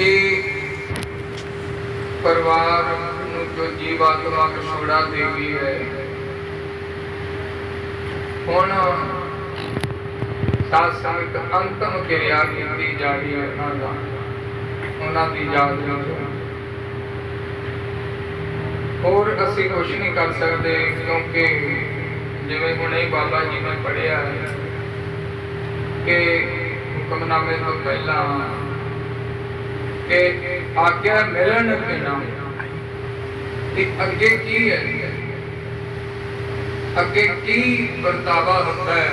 ਇਹ ਪਰਿਵਾਰ ਨੂੰ ਜੋ ਜੀਵਾਤਮਾ ਵਿਛੋੜਾ ਦੇ ਗਈ ਹੈ। ਹੁਣ ਸਾਧ ਸੰਗਤ ਅੰਤਮ ਕਿਰਿਆ ਕੀਤੀ ਜਾ ਰਹੀ ਹੈ ਉਹਨਾਂ ਦਾ, ਉਹਨਾਂ ਦੀ ਯਾਦ ਵਿੱਚ। ਹੋਰ ਅਸੀਂ ਕੁਝ ਨਹੀਂ ਕਰ ਸਕਦੇ ਕਿਉਂਕਿ ਜਿਵੇਂ ਹੁਣੇ ਬਾਬਾ ਜੀ ਨੇ ਪੜਿਆ ਹੈ ਕਿ ਹੁਕਮਨਾਮੇ ਤੋਂ ਪਹਿਲਾਂ ਕਿ ਆਗਿਆ ਮਿਲਣ ਬਿਨਾ। ਕਿ ਅੱਗੇ ਕੀ ਹੈ? ਅੱਗੇ ਕੀ ਵਰਤਾਵਾ ਹੁੰਦਾ ਹੈ?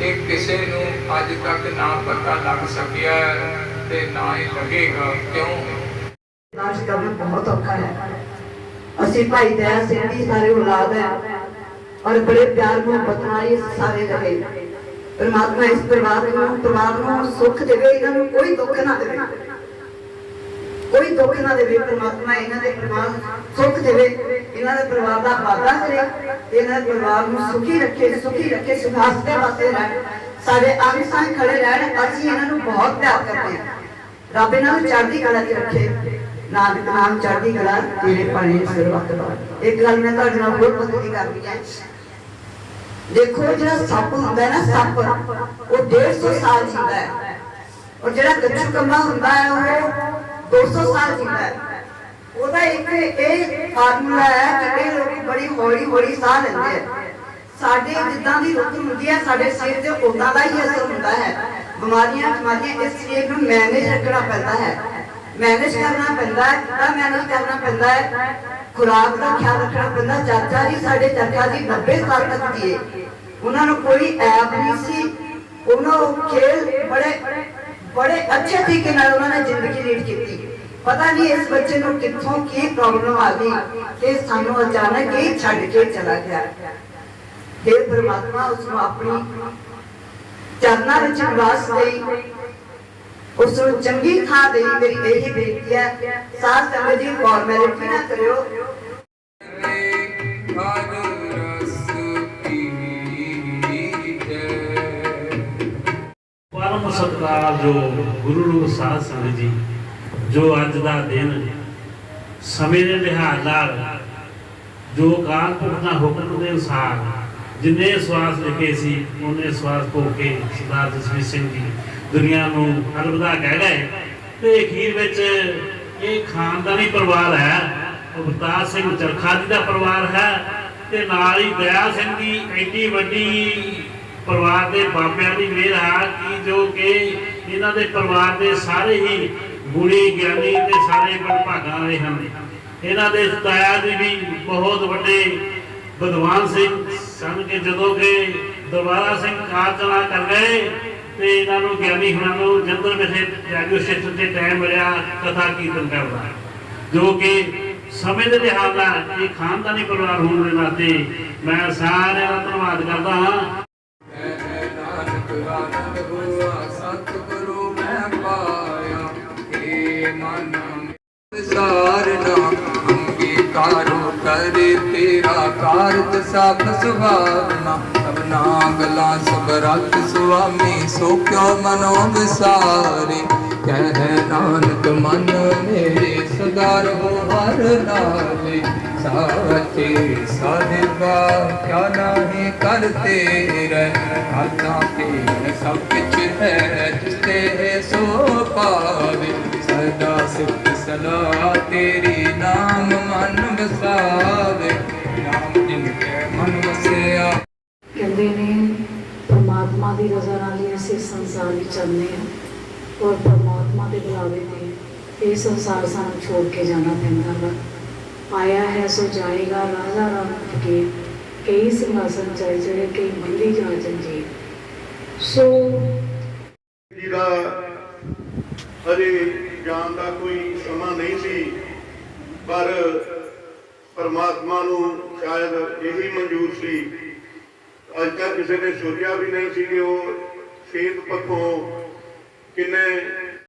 ਇਹ ਕਿਸੇ ਨੂੰ ਅੱਜ ਤੱਕ ਨਾ ਪਤਾ ਲੱਗ ਸਕਿਆ ਹੈ ਤੇ ਨਾ ਹੀ ਲੱਗੇਗਾ। ਕਿਉਂ? ਨਾਸ਼ ਕਰਨਾ ਬਹੁਤ ਔਖਾ ਹੈ। ਅਸੀਂ ਭਾਈ ਦਇਆ ਸਿੰਘ ਦੀ ਸਾਰੇ ਔਲਾਦ ਹੈ ਔਰ ਬੜੇ ਪਿਆਰ ਮੁਹੱਬਤ ਨਾਲ ਇਹ ਸਾਰੇ ਰਹੇ ਪਰਮਾਤਮਾ ਇਸ ਪਰਿਵਾਰ ਨੂੰ ਪਰਿਵਾਰ ਨੂੰ ਸੁੱਖ ਦੇਵੇ, ਇਹਨਾਂ ਨੂੰ ਕੋਈ ਦੁੱਖ ਨਾ ਦੇਵੇ। ਕੋਈ ਦੁੱਖ ਨਾ ਦੇਵੇ ਪਰਮਾਤਮਾ ਇਹਨਾਂ ਦੇ ਪਰਿਵਾਰ ਸੁੱਖ ਦੇਵੇ। ਇਹਨਾਂ ਦੇ ਪਰਿਵਾਰ ਦਾ ਵਾਧਾ ਕਰੇ ਇਹਨਾਂ ਦੇ ਪਰਿਵਾਰ ਨੂੰ ਸੁਖੀ ਰੱਖੇ ਸੁਖੀ ਰੱਖੇ ਸੁਖਾਸ ਦੇ ਵਾਸਤੇ ਰਹਿਣ। ਸਾਡੇ ਅੰਗ ਸੰਗ ਖੜੇ ਰਹਿਣ, ਅਸੀਂ ਇਹਨਾਂ ਨੂੰ ਬਹੁਤ ਪਿਆਰ ਕਰਦੇ ਹਾਂ। ਰੱਬ ਇਹਨਾਂ ਨੂੰ ਚੜ੍ਹਦੀ ਕਲਾ 'ਚ ਰੱਖੇ। ਨਾਨਕ ਨਾਮ ਚੜ੍ਹਦੀ ਕਲਾ ਤੇਰੇ ਪਾਣੀ ਸਿਰ ਵਕਤ ਇੱਕ ਗੱਲ ਮੈਂ ਤੁਹਾਡੇ ਨਾਲ ਬਹੁਤ ਪਤਾ ਕਰਦੀ ਹੈ। ਦੇਖੋ ਜਿਹੜਾ ਸੱਪ ਹੁੰਦਾ ਹੈ ਨਾ ਸੱਪ, ਉਹ 150 ਸਾਲ ਜੀਂਦਾ ਹੈ। ਔਰ ਜਿਹੜਾ ਕੱਛੂ ਕੰਮਾ ਹੁੰਦਾ ਹੈ, ਉਹ 200 ਸਾਲ ਜੀਂਦਾ ਹੈ। ਉਹਦਾ ਇੱਕ ਇਹ ਫਾਰਮੂਲਾ ਹੈ ਕਿ ਇਹ ਲੋਕ ਬੜੀ ਹੌਲੀ ਹੌਲੀ ਸਾਹ ਲੈਂਦੇ ਆ ਸਾਡੇ ਜਿੱਦਾਂ ਦੀ ਰੁੱਤ ਹੁੰਦੀ ਹੈ, ਸਾਡੇ ਸਰੀਰ ਤੇ ਉਦਾਂ ਦਾ ਹੀ ਅਸਰ ਹੁੰਦਾ ਹੈ। ਬਿਮਾਰੀਆਂ ਬਿਮਾਰੀਆਂ ਇਸ ਸਿਰ ਨੂੰ ਮੈਨੇਜ ਰੱਖਣਾ ਪੈਂਦਾ ਹੈ। ਮੈਨੇਜ ਕਰਨਾ ਪੈਂਦਾ ਹੈ, ਕਿੱਦਾਂ ਮੈਨੇਜ ਕਰਨਾ ਪੈਂਦਾ ਹੈ? ਖੁਰਾਕ ਦਾ ਖਿਆਲ ਰੱਖਣਾ ਪੈਂਦਾ, ਚਾਚਾ ਜੀ ਸਾਡੇ ਚਾਚਾ ਜੀ 90 ਸਾਲ ਤੱਕ ਜੀਏ। ਉਹਨਾਂ ਨੂੰ ਕੋਈ ਐਪ ਨਹੀਂ ਸੀ। ਉਹਨਾਂ ਨੂੰ ਖੇਲ ਬੜੇ ਬੜੇ ਅੱਛੇ ਤਰੀਕੇ ਨਾਲ ਉਹਨਾਂ ਨੇ ਜ਼ਿੰਦਗੀ ਲੀਡ ਕੀਤੀ। ਪਤਾ ਨਹੀਂ ਇਸ ਬੱਚੇ ਨੂੰ ਕਿੱਥੋਂ ਕੀ ਪ੍ਰੋਬਲਮ ਆ ਗਈ ਤੇ ਸਾਨੂੰ ਅਚਾਨਕ ਹੀ ਛੱਡ ਕੇ ਚਲਾ ਗਿਆ। ਤੇ ਪਰਮਾਤਮਾ ਉਸ ਨੂੰ ਆਪਣੀ ਚਰਨਾਂ ਵਿੱਚ ਨਿਵਾਸ ਲਈ ਉਸ ਨੂੰ ਚੰਗੀ ਥਾਂ ਦੇਈ, ਮੇਰੀ ਇਹੀ ਬੇਨਤੀ ਹੈ, ਸਾਧ ਸੰਗਤ ਜੀ ਫਾਰਮੈਲਿਟੀ ਨਾ ਕਰਿਓ। ਪਰਮ ਸਤਿਕਾਰ ਜੋ ਗੁਰੂ ਨੂੰ ਸਾਧ ਸੰਗਤ ਜੀ, ਜੋ ਅੱਜ ਦਾ ਦਿਨ ਸਮੇਂ ਦੇ ਲਿਹਾਜ਼ ਨਾਲ, ਜੋ ਕਾਲ ਪੁਰਖ ਦਾ ਹੁਕਮ ਦੇ ਅਨੁਸਾਰ ਜਿੰਨੇ ਸਵਾਸ ਲਿਖੇ ਸੀ, ਉਹਨੇ ਸਵਾਸ ਭੋਗ ਕੇ ਸਰਦਾਰ ਜਸਵੀਰ ਸਿੰਘ ਜੀ ਦੁਨੀਆ ਨੂੰ ਅਲਵਿਦਾ ਕਹਿ ਗਏ ਤੇ ਅਖੀਰ ਵਿੱਚ ਇਹ ਖਾਨਦਾਨੀ ਪਰਿਵਾਰ ਹੈ। ਅਵਤਾਰ ਸਿੰਘ ਚਰਖਾ ਜੀ ਦਾ ਪਰਿਵਾਰ ਹੈ ਤੇ ਨਾਲ ਹੀ ਦਇਆ ਸਿੰਘ ਦੀ ਐਡੀ ਵੱਡੀ ਪਰਿਵਾਰ ਦੇ ਬਾਬਿਆਂ ਦੀ ਮਿਹਰ ਹੈ ਕਿ ਜੋ ਕਿ ਇਹਨਾਂ ਦੇ ਪਰਿਵਾਰ ਦੇ ਸਾਰੇ ਹੀ ਗੁਣੀ ਗਿਆਨੀ ਤੇ ਸਾਰੇ ਭਾਗਾਂ ਵਾਲੇ ਹਨ। ਇਹਨਾਂ ਦੇ ਤਾਇਆ ਜੀ ਵੀ ਬਹੁਤ ਵੱਡੇ ਵਿਦਵਾਨ ਸਿੰਘ ਸਨ ਕਿ ਜਦੋਂ ਕਿ ਦਰਬਾਰਾ ਸਿੰਘ ਕਾਰ ਚਲਾ ਕਰ ਗਏ ਤੇ ਇਹਨਾਂ ਨੂੰ ਗਿਆਨੀ ਹੁਣਾਂ ਨੂੰ ਜੰਦਰ ਵਿਖੇ ਰੇਡੀਓ ਸਟੇਸ਼ਨ ਤੇ ਟਾਈਮ ਮਿਲਿਆ, ਕਥਾ ਕੀਰਤਨ ਕਰਦਾ। ਜੋ ਕਿ ਸਮੇਂ ਦੇ ਲਿਹਾਜ਼ ਨਾਲ ਇਹ ਖਾਨਦਾਨੀ ਪਰਿਵਾਰ ਹੋਣ ਦੇ ਨਾਤੇ ਮੈਂ ਸਾਰਿਆਂ ਦਾ ਧੰਨਵਾਦ ਕਰਦਾ ਹਾਂ। ਨਾਨਕ ਆਨੰਦ ਹੋਆ ਸਤਿਗੁਰੂ ਮੈਂ ਪਾਇਆ। ਏ ਮਨ ਵਿਸਾਰਨਾ ਅੰਗੀਕਾਰੋ ਕਰੇ ਤੇਰਾ ਕਾਰਜ ਸਭ ਸੁਭਾਵਨਾ ਸਭਨਾ ਗਲਾ ਸਭ ਰਤ ਸੁਆਮੀ, ਸੋ ਕਿਉ ਮਨੋ ਵਿਸਾਰੇ ਕਹਿ ਨਾਨਕ, ਮਨ ਮੇਰੇ ਸਦਾ ਰਹੋ ਹਰ ਨਾਲੇ। ਸਾਚੇ ਸਾਹਿਬਾ ਕਿਆ ਨਾਹੀ ਕਰਤੇ ਰਹਿ? ਹਾਲਾਂ ਤੇ ਸਭ ਕੁਛ ਹੈ ਜਿਸ ਤੇ ਸੋ ਪਾਵੇ। ਸਦਾ ਸਿਫਤ ਸਲਾ ਤੇਰੀ ਦੀ ਰਜ਼ਾ ਨਾਲ ਹੀ ਅਸੀਂ ਸੰਸਾਰ ਵਿੱਚ ਚੱਲਦੇ ਹਾਂ ਔਰ ਪਰਮਾਤਮਾ ਦੇ ਬੁਲਾਵੇ ਤੇ ਇਹ ਸੰਸਾਰ ਸਾਨੂੰ ਛੋੜ ਕੇ ਜਾਣਾ ਪੈਂਦਾ ਵਾ। ਆਇਆ ਹੈ ਸੋ ਜਾਏਗਾ, ਰਾਜਾ ਰਾਮ ਕੇ ਕਈ ਸਿੰਘਾਸਨ ਚਾਹੇ ਜਿਹੜੇ ਕਈ ਮੰਦੀ ਜਾ ਜੰਜੀ ਸੋ ਜੀ ਦਾ ਜਾਣ ਦਾ ਕੋਈ ਸਮਾਂ ਨਹੀਂ ਸੀ, ਪਰ ਪਰਮਾਤਮਾ ਨੂੰ ਸ਼ਾਇਦ ਇਹੀ ਮਨਜ਼ੂਰ ਸੀ ਅੱਜ ਤੱਕ ਕਿਸੇ ਨੇ ਸੋਚਿਆ ਵੀ ਨਹੀਂ ਸੀ ਕਿ ਉਹ ਸਿਹਤ ਪੱਖੋਂ ਕਿੰਨੇ